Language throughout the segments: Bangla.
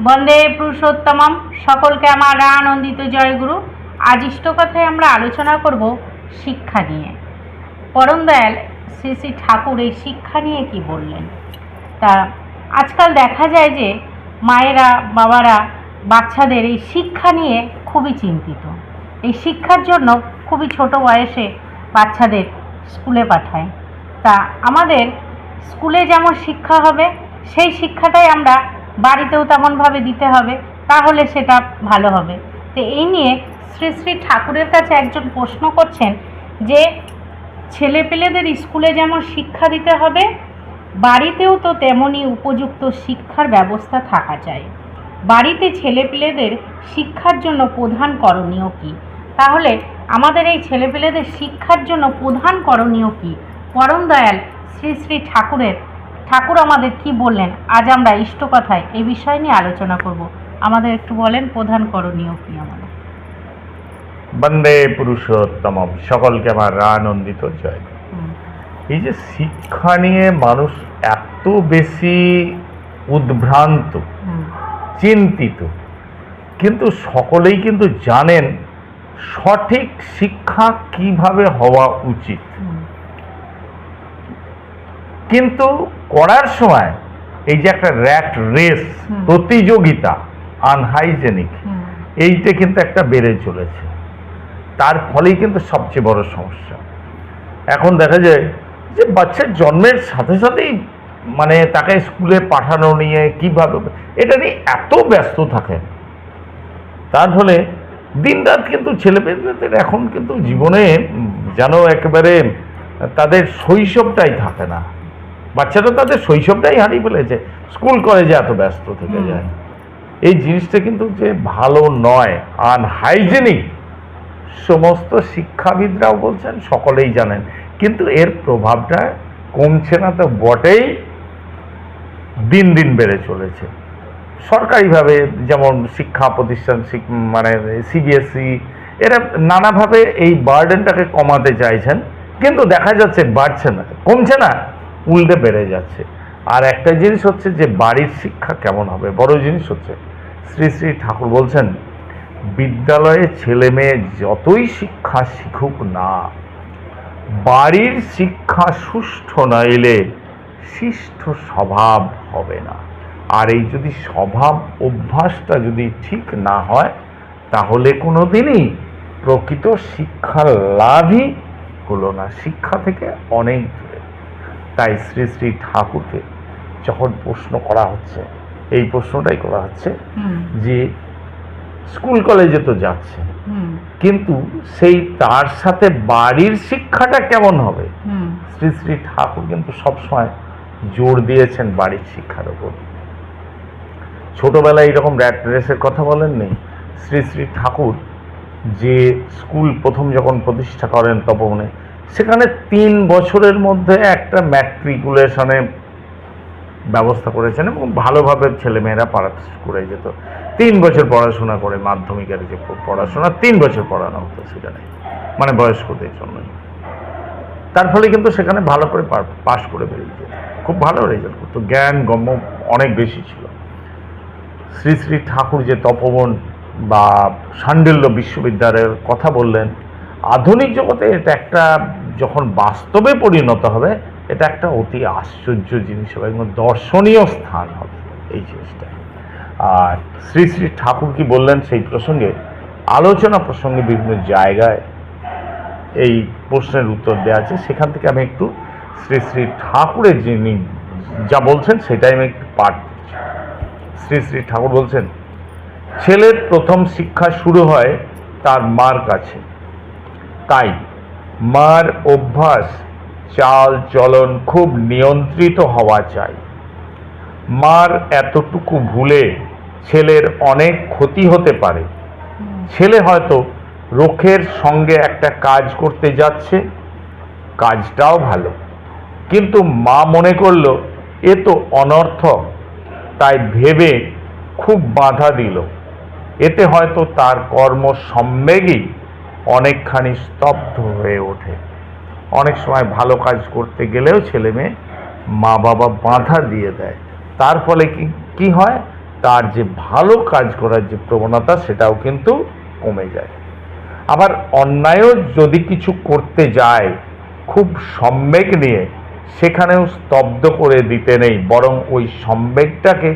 বন্দে পুরুষোত্তমম। সকলকে আমার আনন্দিত জয়গুরু। আজ ইষ্টকথায় আমরা আলোচনা করব শিক্ষা নিয়ে। পরম দয়াল শ্রী শ্রী ঠাকুর এই শিক্ষা নিয়ে কি বললেন? তা আজকাল দেখা যায় যে মায়েরা, বাবারা, বাচ্চাদের এই শিক্ষা নিয়ে খুবই চিন্তিত। এই শিক্ষার জন্য খুবই ছোট বয়সে বাচ্চাদের স্কুলে পাঠায়। তা আমাদের স্কুলে যেমন শিক্ষা হবে, সেই শিক্ষাটাই আমরা বাড়িতেও তেমনভাবে দিতে হবে, তাহলে সেটা ভালো হবে। তো এই নিয়ে শ্রী শ্রী ঠাকুরের কাছে একজন প্রশ্ন করছেন যে, ছেলেপেলেদের স্কুলে যেমন শিক্ষা দিতে হবে, বাড়িতেও তো তেমনই উপযুক্ত শিক্ষার ব্যবস্থা থাকা চাই। বাড়িতে ছেলেপেলেদের শিক্ষার জন্য প্রধান করণীয় কী? তাহলে আমাদের এই ছেলেপেলেদের শিক্ষার জন্য প্রধান করণীয় কী? পরম দয়াল শ্রী শ্রী ঠাকুরের ঠাকুর আমাদের কি বললেন? আজ আমরা ইষ্টকথায় এই বিষয় নিয়ে আলোচনা করব। আমাদের একটু বলেন প্রধান করণীয় কী আমাদের? বন্দে পুরুষোত্তম সকলকে আমার আনন্দিত জয়। এই যে শিক্ষা নিয়ে মানুষ এত বেশি উদ্ভ্রান্ত চিন্তিত কিন্তু সকলেই কিন্তু জানেন সঠিক শিক্ষা কীভাবে হওয়া উচিত। কিন্তু করার সময় এই যে একটা র্যাট রেস প্রতিযোগিতা আনহাইজেনিক এইটা কিন্তু একটা বেড়ে চলেছে। তার ফলেই কিন্তু সবচেয়ে বড় সমস্যা। এখন দেখা যায় যে বাচ্চার জন্মের সাথে সাথেই মানে তাকে স্কুলে পাঠানো নিয়ে কীভাবে এটা নিয়ে এত ব্যস্ত থাকেন তার ফলে দিনরাত কিন্তু ছেলেমেয়েদের এখন কিন্তু জীবনে যেন একেবারে তাদের শৈশবটাই থাকে না। বাচ্চারা তাদের শৈশবটাই হারিয়ে ফেলেছে। স্কুল কলেজে এত ব্যস্ত থেকে যায়। এই জিনিসটা কিন্তু যে ভালো নয় আনহাইজেনিক সমস্ত শিক্ষাবিদরাও বলছেন সকলেই জানেন। কিন্তু এর প্রভাবটা কমছে না তো বটেই। দিন দিন বেড়ে চলেছে। সরকারিভাবে যেমন শিক্ষা প্রতিষ্ঠান মানে সিবিএসই এরা নানাভাবে এই বার্ডেনটাকে কমাতে চাইছেন। কিন্তু দেখা যাচ্ছে বাড়ছে না কমছে না। উল্টে বেড়ে যাচ্ছে। আর একটা জিনিস হচ্ছে যে বাড়ির শিক্ষা কেমন হবে? বড় জিনিস হচ্ছে, শ্রী শ্রী ঠাকুর বলছেন, বিদ্যালয়ে ছেলে মেয়ে যতই শিক্ষা শিখুক না, বাড়ির শিক্ষা সুষ্ঠ সুষ্ঠু নইলে শিষ্ট স্বভাব হবে না। আর এই যদি স্বভাব অভ্যাসটা যদি ঠিক না হয়, তাহলে কোনো দিনই প্রকৃত শিক্ষার লাভই হলো না। শিক্ষা থেকে অনেক তাই শ্রী শ্রী ঠাকুরকে যখন প্রশ্ন করা হচ্ছে এই প্রশ্নটাই করা হচ্ছে যে স্কুল কলেজে তো যাচ্ছে কিন্তু সেই তার সাথে বাড়ির শিক্ষাটা কেমন হবে? শ্রী শ্রী ঠাকুর কিন্তু সবসময় জোর দিয়েছেন বাড়ির শিক্ষার উপর ছোটবেলায় এরকম র্যাট রেসের কথা বলেননি? শ্রী শ্রী ঠাকুর যে স্কুল প্রথম যখন প্রতিষ্ঠা করেন তপবনে সেখানে তিন বছরের মধ্যে একটা ম্যাট্রিকুলেশনে ব্যবস্থা করেছেন এবং ভালোভাবে ছেলেমেয়েরা পাস করে যেত। তিন বছর পড়াশোনা করে মাধ্যমিকের যে পড়াশোনা, তিন বছর পড়ানো হতো সেখানে মানে বয়স্কদের জন্য। তার ফলে কিন্তু সেখানে ভালো করে পাশ করে বেরিয়ে যেত। খুব ভালো রেজাল্ট করতো। জ্ঞান গম্য অনেক বেশি ছিল। শ্রী শ্রী ঠাকুর যে তপবন বা সান্ডিল্য বিশ্ববিদ্যালয়ের কথা বললেন আধুনিক জগতে এটা একটা, যখন বাস্তবে পরিণত হবে, এটা একটা অতি আশ্চর্য জিনিস হবে, এবং দর্শনীয় স্থান হবে এই জিনিসটা। আর শ্রী শ্রী ঠাকুর কি বললেন সেই প্রসঙ্গে? আলোচনা প্রসঙ্গে বিভিন্ন জায়গায় এই প্রশ্নের উত্তর দেওয়া আছে। সেখান থেকে আমি একটু শ্রী শ্রী ঠাকুরের যিনি যা বলছেন, সেটাই আমি একটু পাঠ শ্রী শ্রী ঠাকুর বলছেন, ছেলের প্রথম শিক্ষা শুরু হয় তার মার কাছে। তাই মার অভ্যাস, চাল চলন খুব নিয়ন্ত্রিত হওয়া চাই। মার এতটুকু ভুলে ছেলের অনেক ক্ষতি হতে পারে। ছেলে হয়তো রোখের সঙ্গে একটা কাজ করতে যাচ্ছে, কাজটাও ভালো। কিন্তু মা মনে করল, এ তো অনর্থক। তাই ভেবে খুব বাধা দিল। এতে হয়তো তার কর্ম সম্বেগই অনেকখানি স্তব্ধ হয়ে ওঠে। অনেক সময় ভালো কাজ করতে গেলেও ছেলে মেয়ে মা বাবা বাধা দিয়ে দেয়। তার ফলে কি কি হয়? তার যে ভালো কাজ করার যে প্রবণতা, সেটাও কিন্তু কমে যায়। আবার অন্যায়ও যদি কিছু করতে যায়, খুব সম্বেগ নিয়ে সেখানেও স্তব্ধ করে দিতে নেই, বরং ওই সম্বেগটাকে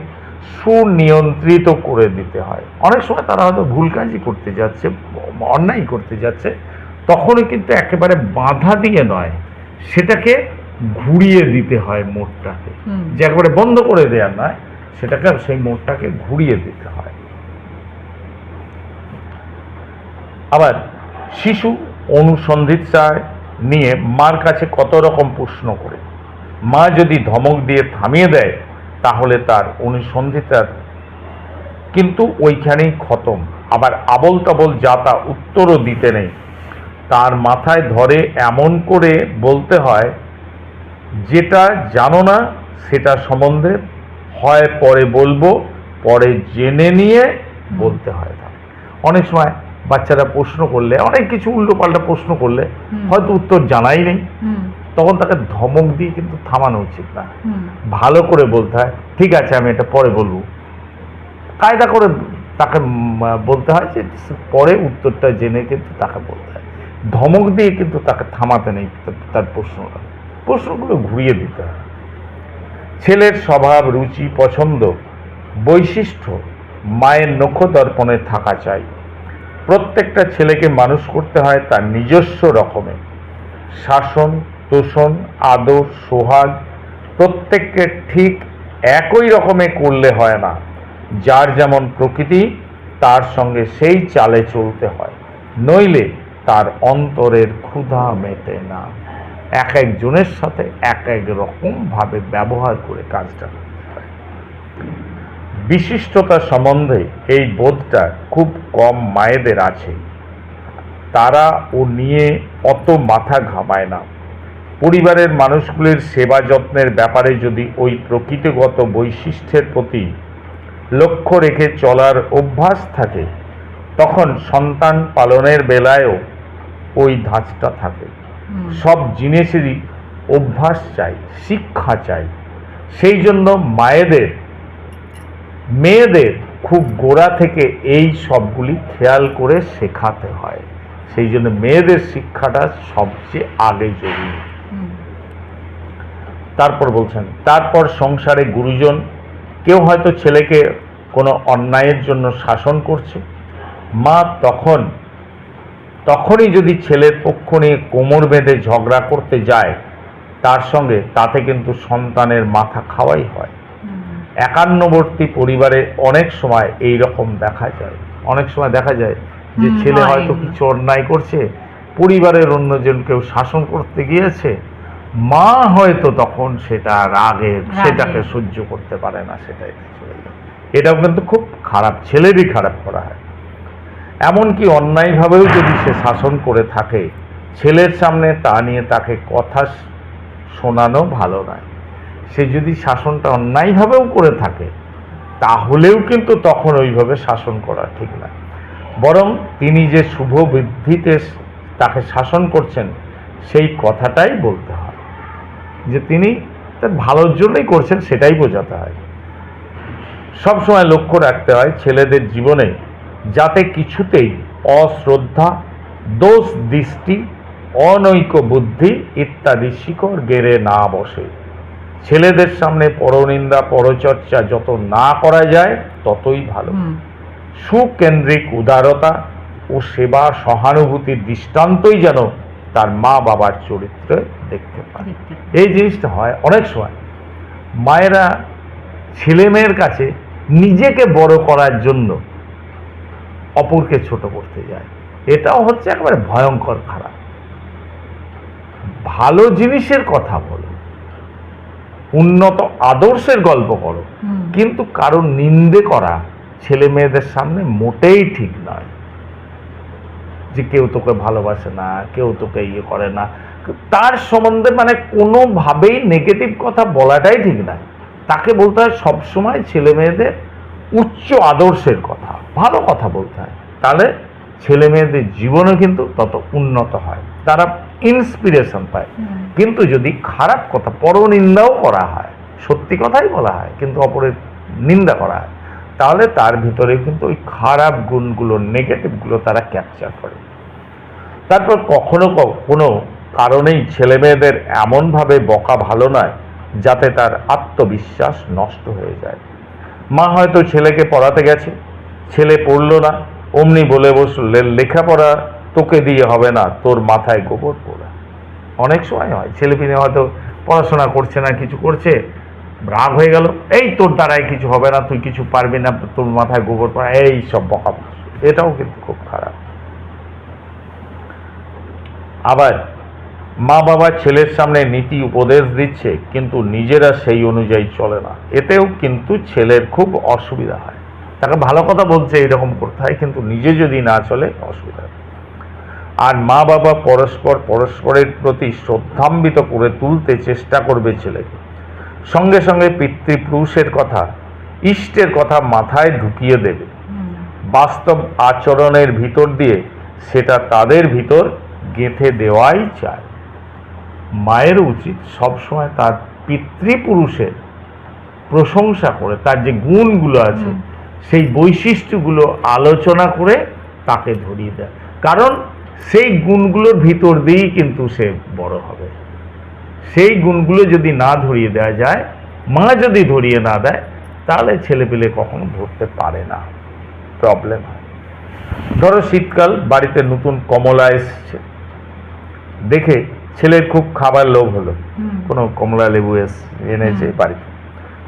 সুনিয়ন্ত্রিত করে দিতে হয়। অনেক সময় তারা হয়তো ভুল কাজই করতে যাচ্ছে অন্যায় করতে যাচ্ছে তখনই কিন্তু একেবারে বাধা দিয়ে নয় সেটাকে ঘুরিয়ে দিতে হয় মোড়টাকে। হুম। যে একেবারে বন্ধ করে দেওয়ার নয় সেটাকে সেই মোড়টাকে ঘুরিয়ে দিতে হয়। আবার শিশু অনুসন্ধিৎসায় নিয়ে মার কাছে কত রকম প্রশ্ন করে। মা যদি ধমক দিয়ে থামিয়ে দেয় তাহলে তার অনুসন্ধিতার কিন্তু ওইখানেই খতম। আবার আবল তাবল যা তা উত্তরও দিতে নেই। তার মাথায় ধরে এমন করে বলতে হয় যেটা জানো না সেটা সম্বন্ধে হয় পরে বলব পরে জেনে নিয়ে বলতে হয় অনেক সময় বাচ্চারা প্রশ্ন করলে অনেক কিছু উল্টোপাল্টা প্রশ্ন করলে হয়তো উত্তর জানাই নেই। তখন তাকে ধমক দিয়ে কিন্তু থামানো উচিত না। ভালো করে বলতে হয় ঠিক আছে আমি এটা পরে বলব। কায়দা করে তাকে বলতে হয় যে পরে উত্তরটা জেনে কিন্তু তাকে বলতে হয়। ধমক দিয়ে কিন্তু তাকে থামাতে নেই তার প্রশ্নটা প্রশ্নগুলো ঘুরিয়ে দিতে হয়। ছেলের স্বভাব রুচি পছন্দ বৈশিষ্ট্য মায়ের নক্ষদর্পণে থাকা চাই। প্রত্যেকটা ছেলেকে মানুষ করতে হয় তার নিজস্ব রকমে। শাসন তোষণ আদর, সোহাগ, প্রত্যেককে ঠিক একই রকমে করলে হয় না। যার যেমন প্রকৃতি, তার সঙ্গে সেই চালে চলতে হয়। নইলে তার অন্তরের ক্ষুধা মেটে না। এক একজনের সাথে এক এক রকমভাবে ব্যবহার করে কাজটা বিশিষ্টতা সম্বন্ধে এই বোধটা খুব কম মায়েদের আছে। তারা ও নিয়ে অত মাথা ঘামায় না। পরিবারের মানুষগুলির সেবা যত্নের ব্যাপারে যদি ওই প্রকৃতিগত বৈশিষ্ট্যের প্রতি লক্ষ্য রেখে চলার অভ্যাস থাকে তখন সন্তান পালনের বেলায়ও ওই ধাঁচটা থাকে। সব জিনিসেরই অভ্যাস চাই শিক্ষা চাই। সেই জন্য মায়েদের মেয়েদের খুব গোড়া থেকে এই সবগুলি খেয়াল করে শেখাতে হয়। সেই জন্য মেয়েদের শিক্ষাটা সবচেয়ে আগে জরুরি। তারপর বলছেন তারপর সংসারে গুরুজন কেউ হয়তো ছেলেকে কোনো অন্যায়ের জন্য শাসন করছে। মা তখন তখনই যদি ছেলের পক্ষ নিয়ে কোমর বেঁধে ঝগড়া করতে যায় তার সঙ্গে তাতে কিন্তু সন্তানের মাথা খাওয়াই হয়। একান্নবর্তী পরিবারে অনেক সময় এই রকম দেখা যায়। অনেক সময় দেখা যায় যে ছেলে হয়তো কিছু অন্যায় করছে পরিবারের অন্যজন কেউ শাসন করতে গিয়েছে মা হয়তো তখন সেটা রাগে। সেটাকে সহ্য করতে পারে না সেটাই এটাও কিন্তু খুব খারাপ ছেলেরই খারাপ করা হয়। এমনকি অন্যায়ভাবেও যদি সে শাসন করে থাকে ছেলের সামনে তা নিয়ে তাকে কথা শোনানো ভালো নয়। সে যদি শাসনটা অন্যায়ভাবেও করে থাকে তাহলেও কিন্তু তখন ওইভাবে শাসন করা ঠিক না বরং তিনি যে শুভ বৃদ্ধিতে তাকে শাসন করছেন সেই কথাটাই বলতে হয়। যে তিনি তার ভালোর জন্যই করছেন সেটাই বোঝাতে হয়। সবসময় লক্ষ্য রাখতে হয় ছেলেদের জীবনে যাতে কিছুতেই অশ্রদ্ধা দোষ দৃষ্টি অনৈক্য বুদ্ধি ইত্যাদি শিকড় গেড়ে না বসে। ছেলেদের সামনে পরনিন্দা পরচর্চা যত না করা যায় ততই ভালো। সুকেন্দ্রিক উদারতা ও সেবা সহানুভূতির দৃষ্টান্তই যেন তার মা বাবার চরিত্রে দেখতে পায়। এই জিনিসটা হয় অনেক সময়। মায়েরা ছেলে মেয়ের কাছে নিজেকে বড় করার জন্য অপরকে ছোট করতে যায়। এটাও হচ্ছে একেবারে ভয়ঙ্কর খারাপ। ভালো জিনিসের কথা বলো উন্নত আদর্শের গল্প করো কিন্তু কারও নিন্দে করা ছেলে মেয়েদের সামনে মোটেই ঠিক নয়। যে কেউ তোকে ভালোবাসে না কেউ তোকে ইয়ে করে না। তার সম্বন্ধে মানে কোনোভাবেই নেগেটিভ কথা বলাটাই ঠিক নয় তাকে বলতে হয় সবসময় ছেলে মেয়েদের উচ্চ আদর্শের কথা ভালো কথা বলতে হয়। তাহলে ছেলে মেয়েদের জীবনে কিন্তু তত উন্নত হয়। তারা ইন্সপিরেশন পায়। কিন্তু যদি খারাপ কথা পরনিন্দাও করা হয় সত্যি কথাই বলা হয় কিন্তু অপরের নিন্দা করা হয় তাহলে তার ভিতরে কিন্তু ওই খারাপ গুণগুলো নেগেটিভগুলো তারা ক্যাপচার করে। তারপর কখনো কোনো কারণেই ছেলে মেয়েদের এমনভাবে বকা ভালো নয়, যাতে তার আত্মবিশ্বাস নষ্ট হয়ে যায়। মা হয়তো ছেলেকে পড়াতে গেছে, ছেলে পড়ল না, অমনি বলে বসলে, লেখাপড়া তোকে দিয়ে হবে না, তোর মাথায় গোবর পড়া। অনেক সময় হয় ছেলে পিনে হয়তো পড়াশোনা করছে না, কিছু করছে রাগ হয়ে গেল। এই তোর দ্বারাই কিছু হবে না, তুই কিছু পারবি না, তোর মাথায় গোবর পড়া, এই সব বকা এটাও কিন্তু খুব খারাপ। আবার মা বাবা ছেলের সামনে নীতি উপদেশ দিচ্ছে, কিন্তু নিজেরা সেই অনুযায়ী চলে না। এতেও কিন্তু ছেলের খুব অসুবিধা হয়। তাকে ভালো কথা বলছে এরকম করতে হয় কিন্তু নিজে যদি না চলে, অসুবিধা আর মা বাবা পরস্পর পরস্পরের প্রতি শ্রদ্ধাম্বিত করে তুলতে চেষ্টা করবে ছেলেকে। সঙ্গে সঙ্গে পিতৃপুরুষের কথা ইষ্টের কথা মাথায় ঢুকিয়ে দেবে। বাস্তব আচরণের ভিতর দিয়ে সেটা তাদের ভিতর গেঁথে দেওয়াই চায়। মায়ের উচিত সবসময় তার পিতৃপুরুষের প্রশংসা করে তার যে গুণগুলো আছে সেই বৈশিষ্ট্যগুলো আলোচনা করে তাকে ধরিয়ে দেয়। কারণ সেই গুণগুলোর ভিতর দিয়েই কিন্তু সে বড় হবে। সেই গুণগুলো যদি না ধরিয়ে দেওয়া যায় মা যদি ধরিয়ে না দেয় তাহলে ছেলেপেলে কখনো ধরতে পারে না। প্রবলেম হয়। ধরো শীতকাল বাড়িতে নতুন কমলা এসছে। দেখে ছেলের খুব খাবার লোভ হলো। কোনো কমলা লেবু এস এনেছে বাড়িতে।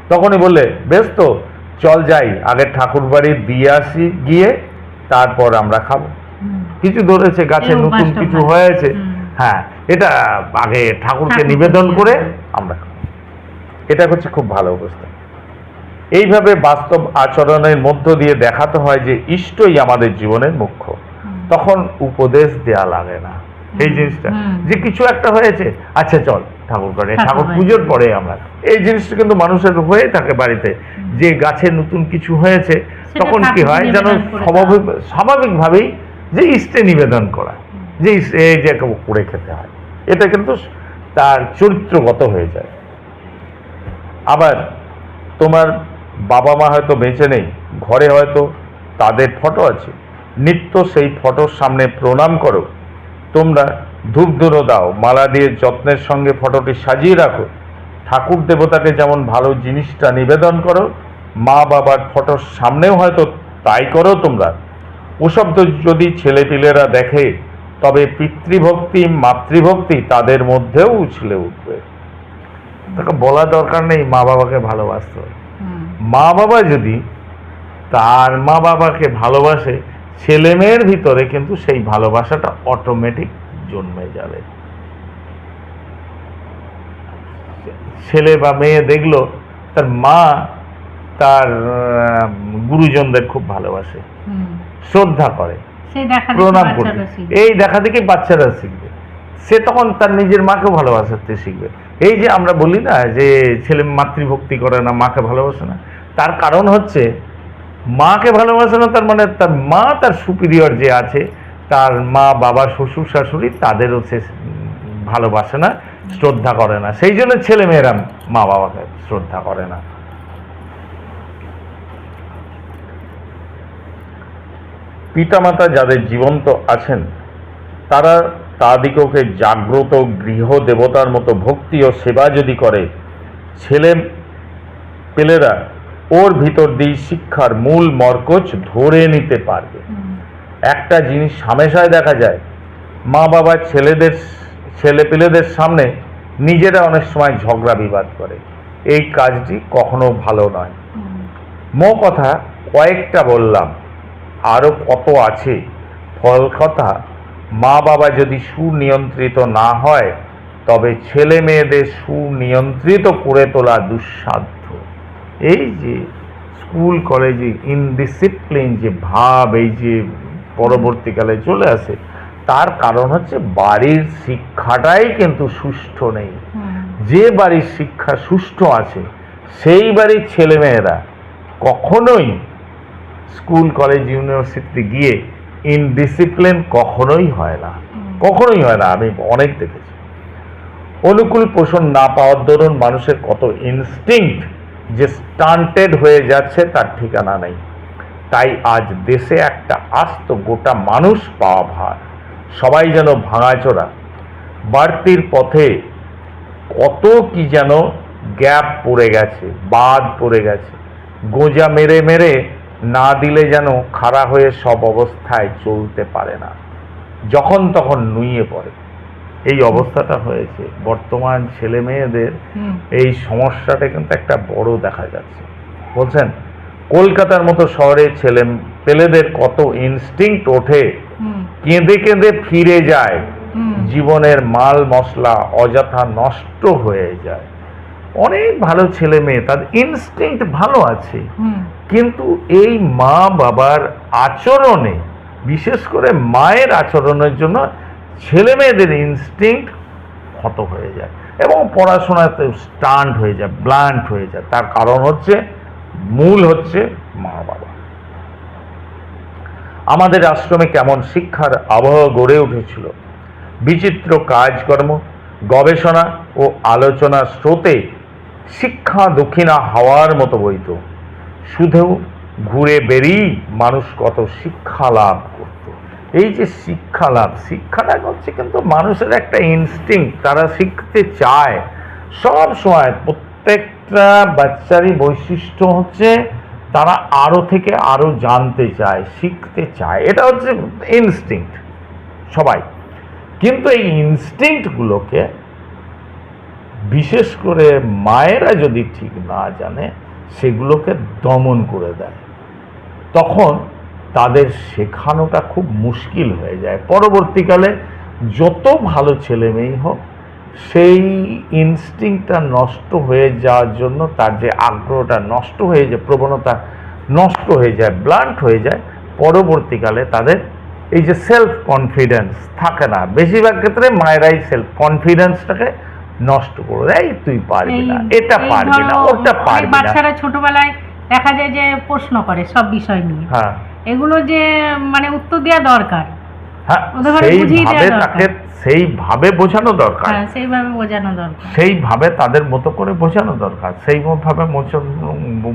তখনই বললে বেশ তো চল যাই আগে ঠাকুর বাড়ি দিয়ে আসি গিয়ে তারপর আমরা খাব। কিছু ধরেছে গাছে নতুন কিছু হয়েছে। হ্যাঁ এটা আগে ঠাকুরকে নিবেদন করে আমরা এটা হচ্ছে খুব ভালো অবস্থা। এইভাবে বাস্তব আচরণের মধ্য দিয়ে দেখাতে হয় যে ইষ্টই আমাদের জীবনের মুখ্য। তখন উপদেশ দেয়া লাগে না। এই জিনিসটা। যে কিছু একটা হয়েছে আচ্ছা চল ঠাকুর করে ঠাকুর পুজোর পরে আমরা। এই জিনিসটা কিন্তু মানুষের হয়ে থাকে বাড়িতে। যে গাছে নতুন কিছু হয়েছে তখন কি হয় যেন স্বাভাবিক স্বাভাবিকভাবেই যে ইষ্টে নিবেদন করা। যে এই যে করে খেতে হয়। এটা কিন্তু তার চরিত্রগত হয়ে যায়। আবার তোমার বাবা মা হয়তো বেঁচে নেই, ঘরে হয়তো তাদের ফটো আছে। নিত্য সেই ফটোর সামনে প্রণাম করো। তোমরা ধূপ ধুনো দাও, মালা দিয়ে যত্নের সঙ্গে ফটোটি সাজিয়ে রাখো। ঠাকুর দেবতাকে যেমন ভালো জিনিসটা নিবেদন করো, মা বাবার ফটোর সামনেও হয়তো তাই করো তোমরা। ওসব তো যদি ছেলেপিলেরা দেখে তবে পিতৃভক্তি মাতৃভক্তি তাদের মধ্যেও উছলে উঠবে। তাকে বলা দরকার নেই মা বাবাকে ভালোবাসতে মা বাবা যদি তার মা বাবাকে ভালোবাসে ছেলে মেয়ের ভিতরে কিন্তু সেই ভালোবাসাটা অটোমেটিক জন্মে যাবে। ছেলে বা মেয়ে দেখল তার মা তার গুরুজনদের খুব ভালোবাসে। শ্রদ্ধা করে। প্রণাম করবে। এই দেখা দেখে বাচ্চারা শিখবে। সে তখন তার নিজের মাকে ভালোবাসাতে শিখবে। এই যে আমরা বলি না যে ছেলে মাতৃভক্তি করে না মাকে ভালোবাসে না তার কারণ হচ্ছে মাকে ভালোবাসে না তার মানে তার মা তার সুপিরিয়র যে আছে তার মা বাবা শ্বশুর শাশুড়ি তাদেরও সে ভালোবাসে না শ্রদ্ধা করে না। সেই জন্য ছেলে মেয়েরা মা বাবাকে শ্রদ্ধা করে না। পিতামাতা যাদের জীবন্ত আছেন তারা তাদিগকে জাগ্রত গৃহ দেবতার মতো ভক্তি ও সেবা যদি করে ছেলে পেলেরা ওর ভিতর দিয়ে শিক্ষার মূল মরকজ ধরে নিতে পারবে। একটা জিনিস হামেশায় দেখা যায় মা বাবা ছেলেদের ছেলে পেলেদের সামনে নিজেরা অনেক সময় ঝগড়া বিবাদ করে। এই কাজটি কখনো ভালো নয়। মো কথা কয়েকটা বললাম। আরও কত আছে। ফল কথা মা বাবা যদি সুনিয়ন্ত্রিত না হয় তবে ছেলে মেয়েদের সুনিয়ন্ত্রিত করে তোলা দুঃসাধ্য। এই যে স্কুল কলেজে ইনডিসিপ্লিন যে ভাব এই যে পরবর্তীকালে চলে আসে তার কারণ হচ্ছে বাড়ির শিক্ষাটাই কিন্তু সুষ্ঠু নেই। যে বাড়ির শিক্ষা সুষ্ঠু আছে সেই বাড়ির ছেলেমেয়েরা কখনোই স্কুল কলেজ ইউনিভার্সিটিতে গিয়ে ইনডিসিপ্লিন কখনোই হয় না। কখনোই হয় না আমি অনেক দেখেছি। অনুকূল পোষণ না পাওয়ার দরুন মানুষের কত ইনস্টিংক্ট যে স্টান্টেড হয়ে যাচ্ছে তার ঠিকানা নেই। তাই আজ দেশে একটা আস্ত গোটা মানুষ পাওয়া ভার। সবাই যেন ভাঙাচোরা। বাড়তির পথে কত কি যেন গ্যাপ পড়ে গেছে বাদ পড়ে গেছে। গোজা মেরে মেরে না দিলে যেন খাড়া হয়ে সব অবস্থায় চলতে পারে না। যখন তখন নুইয়ে পড়ে। এই অবস্থাটা হয়েছে। বর্তমান ছেলে মেয়েদের এই সমস্যাটা কিন্তু একটা বড় দেখা যাচ্ছে। বলছেন কলকাতার মতো শহরে ছেলে পেলেদের কত ইনস্টিংক্ট ওঠে কেঁদে কেঁদে ফিরে যায়। জীবনের মাল মশলা অযথা নষ্ট হয়ে যায়। অনেক ভালো ছেলে মেয়ে তাদের ইনস্টিংক্ট ভালো আছে। কিন্তু এই মা বাবার আচরণে বিশেষ করে মায়ের আচরণের জন্য ছেলে মেয়েদের ইনস্টিংক্ট ক্ষত হয়ে যায় এবং পড়াশোনাতে স্টান্ট হয়ে যায় ব্লান্ট হয়ে যায়। তার কারণ হচ্ছে মূল হচ্ছে মা বাবা আমাদের আশ্রমে কেমন শিক্ষার আবহাওয়া গড়ে উঠেছিল। বিচিত্র কাজকর্ম গবেষণা ও আলোচনা স্রোতে শিক্ষা দক্ষিণা হাওয়ার মতো বইত। শুধু ঘুরে বেরিয়েই মানুষ কত শিক্ষা লাভ করত। এই যে শিক্ষা লাভ, শিক্ষাটা হচ্ছে কিন্তু মানুষের একটা ইনস্টিং তারা শিখতে চায়। সব সময় প্রত্যেকটা বাচ্চারই বৈশিষ্ট্য হচ্ছে তারা আরও থেকে আরও জানতে চায়, শিখতে চায়। এটা হচ্ছে ইনস্টিংক্ট সবাই। কিন্তু এই ইনস্টিংক্টগুলোকে বিশেষ করে মায়েরা যদি ঠিক না জানে, সেগুলোকে দমন করে দেয়। তখন তাদের শেখানোটা খুব মুশকিল হয়ে যায়। পরবর্তীকালে যত ভালো ছেলে মেয়েই হোক, সেই ইনস্টিংটা নষ্ট হয়ে যাওয়ার জন্য তার যে আগ্রহটা নষ্ট হয়ে যায়, প্রবণতা নষ্ট হয়ে যায় ব্লান্ট হয়ে যায়, পরবর্তীকালে তাদের এই যে সেলফ কনফিডেন্স থাকে না। বেশিরভাগ ক্ষেত্রে মায়েরাই সেলফ কনফিডেন্সটাকে নষ্ট করে। দেয় "এই তুই পারবি না এটা পারবি না ওটা পারবি না। বাচ্চারা ছোটবেলায় দেখা যায় যে প্রশ্ন করে সব বিষয় নিয়ে। হ্যাঁ। এগুলো যে মানে উত্তর দেওয়া দরকার। হ্যাঁ সেইভাবে বোঝানো দরকার। হ্যাঁ সেইভাবে বোঝানো দরকার। সেইভাবে তাদের মতো করে বোঝানো দরকার। সেইভাবে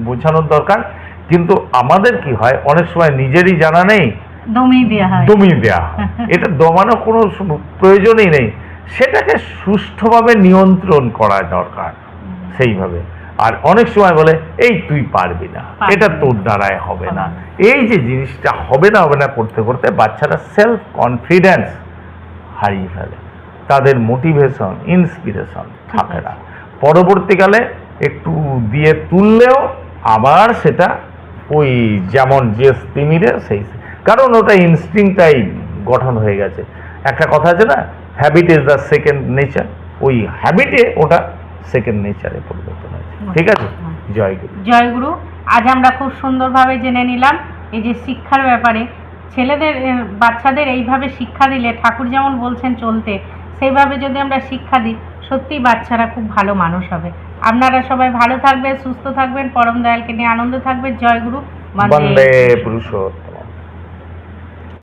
বোঝানোর দরকার। কিন্তু আমাদের কি হয় অনেক সময় নিজেরই জানা নেই। দমিয়ে দেওয়া হয়। দমিয়ে দেওয়া এটা দমানো কোনো প্রয়োজনই নেই। সেটাকে সুষ্ঠুভাবে নিয়ন্ত্রণ করা দরকার সেইভাবে। আর অনেক সময় বলে এই তুই পারবি না এটা তোর দ্বারায় হবে না। এই যে জিনিসটা হবে না হবে না করতে করতে বাচ্চারা সেলফ কনফিডেন্স হারিয়ে ফেলে। তাদের মোটিভেশন ইন্সপিরেশন থাকে না। পরবর্তীকালে একটু দিয়ে তুললেও আবার সেটা ওই যেমন যে তিমিরে সেই কারণ ওটা ইনস্টিংটাই গঠন হয়ে গেছে। একটা কথা আছে না habit is the second nature ওই হ্যাবিটে ওটা সেকেন্ড নেচারে পরিবর্তন হয়েছে। ঠিক আছে? জয় গুরু। জয়গুরু আজ আমরা খুব সুন্দরভাবে জেনে নিলাম এই যে শিক্ষার ব্যাপারে। ছেলেদের বাচ্চাদের এইভাবে শিক্ষা দিলে ঠাকুর যেমন বলছেন চলতে সেইভাবে যদি আমরা শিক্ষা দিই সত্যিই বাচ্চারা খুব ভালো মানুষ হবে। আপনারা সবাই ভালো থাকবেন সুস্থ থাকবেন পরম দয়ালকে নিয়ে আনন্দ থাকবেন। জয়গুরু বন্দে পুরুষোত্তম।